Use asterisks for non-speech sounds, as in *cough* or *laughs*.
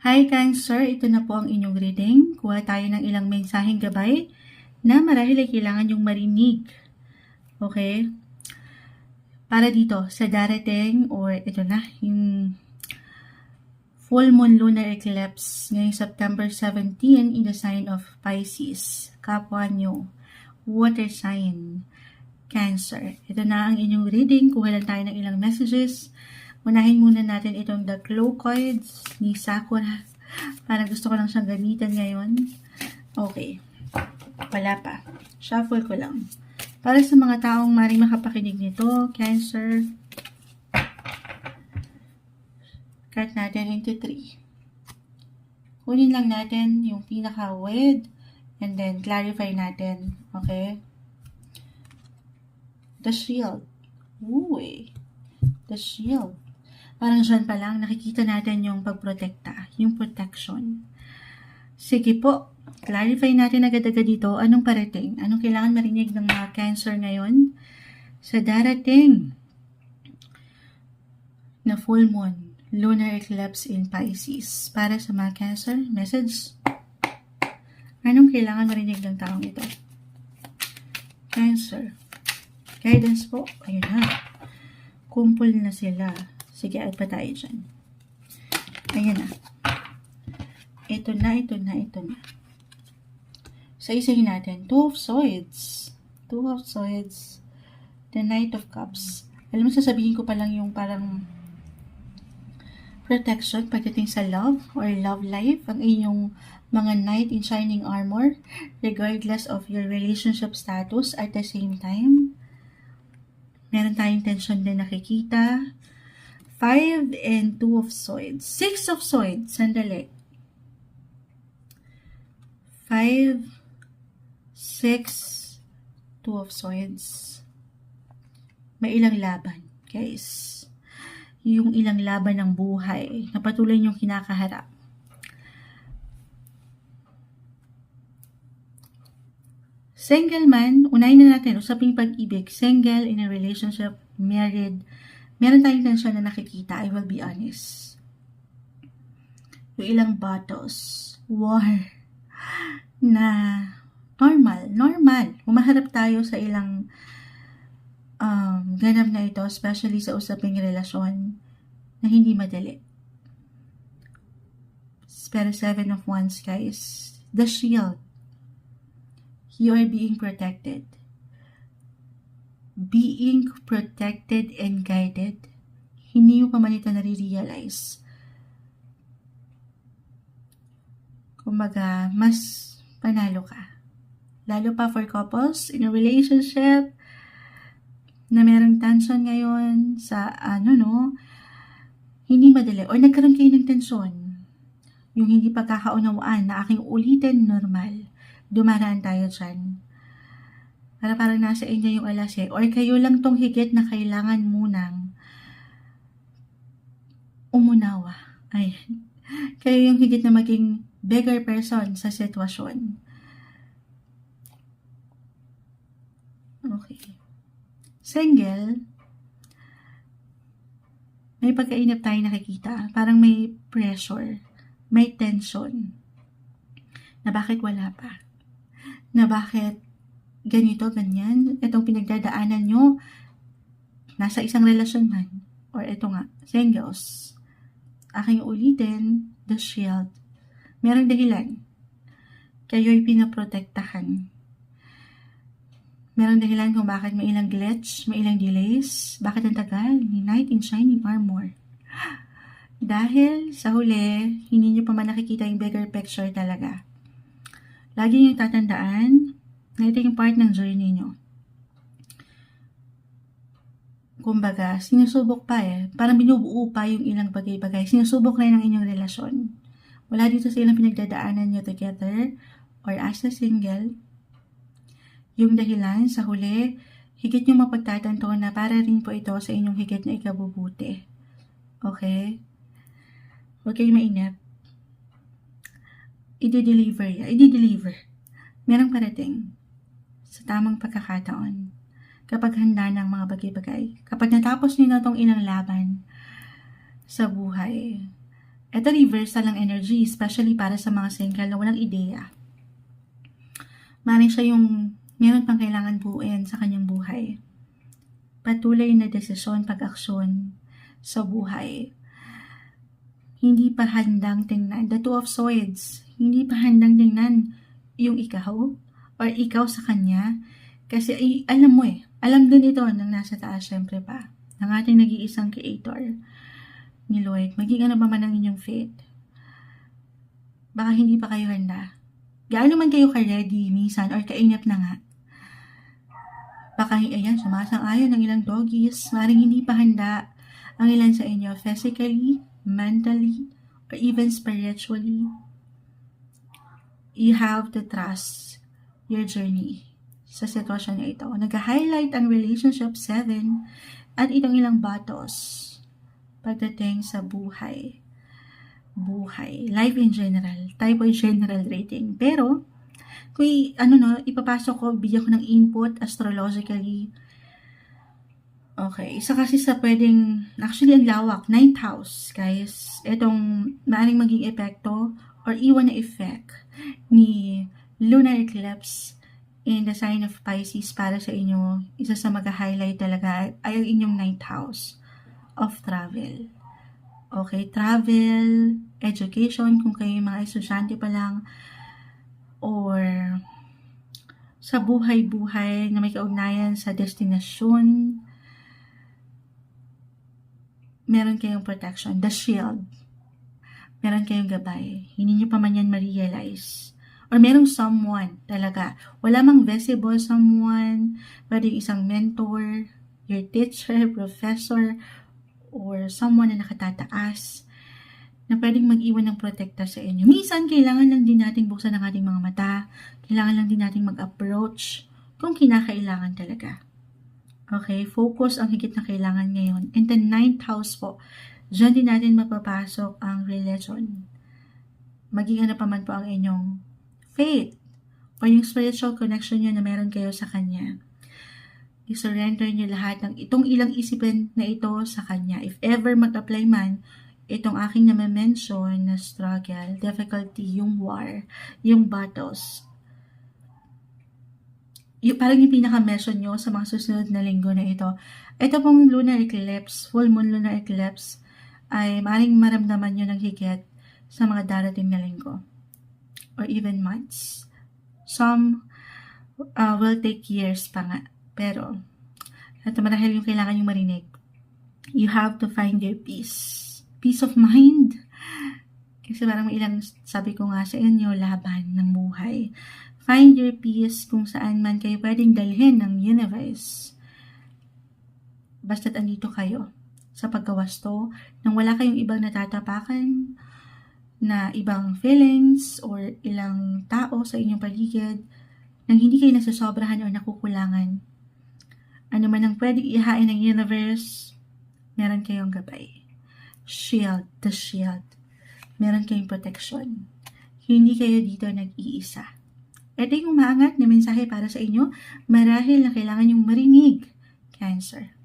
Hi Cancer, ito na po ang inyong reading. Kuha tayo ng ilang mensaheng gabay na marahil ay kailangan yung marinig. Okay? Para dito, sa darating or ito na, yung full moon lunar eclipse ngayong September 17 in the sign of Pisces. Kapwa nyo, water sign, Cancer. Ito na ang inyong reading. Kuha lang tayo ng ilang messages. Unahin muna natin itong The Glow Cards ni Sakura. Parang gusto ko lang siyang gamitin ngayon. Okay. Wala pa. Shuffle ko lang. Para sa mga taong maring makapakinig nito, Cancer, cut natin into 3. Kunin lang natin yung pinaka-wed and then clarify natin. Okay? The shield. Uy. The shield. Parang dyan pa lang, nakikita natin yung pagprotekta, yung protection. Sige po, clarify natin agad-agad dito anong parating, anong kailangan marinig ng mga cancer ngayon sa darating na full moon, lunar eclipse in Pisces. Para sa mga cancer, message, anong kailangan marinig ng taong ito? Cancer. Guidance po, ayun na. Kumpul na sila. Sige, add pa tayo dyan. Ayan na. Ito na, ito na, ito na. Sa isahin natin, Two of Swords. Two of Swords. The Knight of Cups. Alam mo, sasabihin ko pa lang yung parang protection pagdating sa love or love life, ang inyong mga knight in shining armor, regardless of your relationship status at the same time. Meron tayong tension din nakikita. Five and two of swords. Six of swords. Sandali. Five, six, two of swords. May ilang laban, guys. Yung ilang laban ng buhay na patuloy niyong kinakaharap. Single man, unahin na natin, usaping pag-ibig. Single, in a relationship, married, meron tayong tensyon na nakikita, I will be honest. Yung ilang battles, war, na normal, normal. Umaharap tayo sa ilang um, ganap na ito, especially sa usaping relasyon, na hindi madali. Pero seven of wands, guys. The shield. You are being protected being protected and guided, hindi mo pa man ito nare-realize. Kumbaga, mas panalo ka. Lalo pa for couples in a relationship na merong tension ngayon sa ano no, hindi madali. Or nagkaroon kayo ng tension. Yung hindi pagkakaunawaan na aking ulitin normal. Dumaraan tayo dyan para parang nasa inyo yung alas eh. Or kayo lang tong higit na kailangan munang umunawa. Ay, *laughs* kayo yung higit na maging bigger person sa sitwasyon. Okay. Single, may pagkainip tayo nakikita. Parang may pressure, may tension. Na bakit wala pa? Na bakit ganito, ganyan, itong pinagdadaanan nyo, nasa isang relasyon man, or ito nga, singles, aking ulitin, the shield, merong dahilan, kayo'y pinaprotektahan. Merong dahilan kung bakit may ilang glitch, may ilang delays, bakit ang tagal, ni Knight in Shining Armor. *gasps* Dahil sa huli, hindi nyo pa man nakikita yung bigger picture talaga. Lagi nyo tatandaan, na ito yung part ng journey nyo. Kumbaga, sinusubok pa eh. Parang binubuo pa yung ilang bagay-bagay. Sinusubok na ang inyong relasyon. Wala dito sa ilang pinagdadaanan nyo together or as a single. Yung dahilan sa huli, higit yung mapagtatanto na para rin po ito sa inyong higit na ikabubuti. Okay? Huwag kayo mainip. I-deliver. I-deliver. Merong parating sa tamang pagkakataon. Kapag handa ng mga bagay-bagay. Kapag natapos niyo na itong ilang laban sa buhay, Ito reversal ng energy, especially para sa mga single na walang ideya. Maring siya yung meron pang kailangan buuin sa kanyang buhay. Patuloy na desisyon, pag-aksyon sa buhay. Hindi pa handang tingnan. The Two of Swords. Hindi pa handang tingnan yung ikaw or ikaw sa kanya. Kasi ay, alam mo eh, alam din ito ng nasa taas syempre pa. Ng ating nag-iisang creator ni Lord. Maging ano ba man ang inyong faith. Baka hindi pa kayo handa. Gaano man kayo ka-ready minsan or kainap na nga. Baka, ayan, sumasang-ayon ng ilang doggies. Maring hindi pa handa ang ilan sa inyo physically, mentally, or even spiritually. You have to trust your journey sa sitwasyon na ito. Nag-highlight ang relationship 7 at itong ilang batos pagdating sa buhay. Buhay. Life in general. Tayo po general rating. Pero, kung ano no, ipapasok ko, bigyan ko ng input astrologically. Okay, isa kasi sa pwedeng, actually ang lawak, ninth house, guys. Itong maaring maging epekto or iwan na effect ni lunar eclipse in the sign of Pisces para sa inyo. Isa sa mag-highlight talaga ay ang inyong ninth house of travel. Okay, travel, education, kung kayo mga estudyante pa lang, or sa buhay-buhay na may kaugnayan sa destinasyon, meron kayong protection. The shield. Meron kayong gabay. Hindi nyo pa man yan ma-realize. Or merong someone talaga. Wala mang visible someone, pwede isang mentor, your teacher, *laughs* professor, or someone na nakatataas na pwedeng mag-iwan ng protekta sa inyo. Minsan, kailangan lang din nating buksan ang ating mga mata. Kailangan lang din nating mag-approach kung kinakailangan talaga. Okay, focus ang higit na kailangan ngayon. And the ninth house po, dyan din natin mapapasok ang religion. Maging ano pa man po ang inyong faith or yung spiritual connection nyo na meron kayo sa Kanya. I-surrender nyo lahat ng itong ilang isipin na ito sa Kanya. If ever mag-apply man, itong aking na-mention na struggle, difficulty, yung war, yung battles, yung, parang yung pinaka-mention nyo sa mga susunod na linggo na ito. Ito pong lunar eclipse, full moon lunar eclipse, ay maring maramdaman nyo ng higit sa mga darating na linggo or even months. Some uh, will take years pa nga. Pero, at marahil yung kailangan yung marinig, you have to find your peace. Peace of mind. Kasi parang may ilang, sabi ko nga sa inyo, laban ng buhay. Find your peace kung saan man kayo pwedeng dalhin ng universe. Basta't andito kayo sa pagkawasto nang wala kayong ibang natatapakan na ibang feelings or ilang tao sa inyong paligid nang hindi kayo nasasobrahan o nakukulangan. Ano man ang pwedeng ihain ng universe, meron kayong gabay. Shield, the shield. Meron kayong protection. Hindi kayo dito nag-iisa. Ito yung umaangat na mensahe para sa inyo, marahil na kailangan yung marinig, Cancer.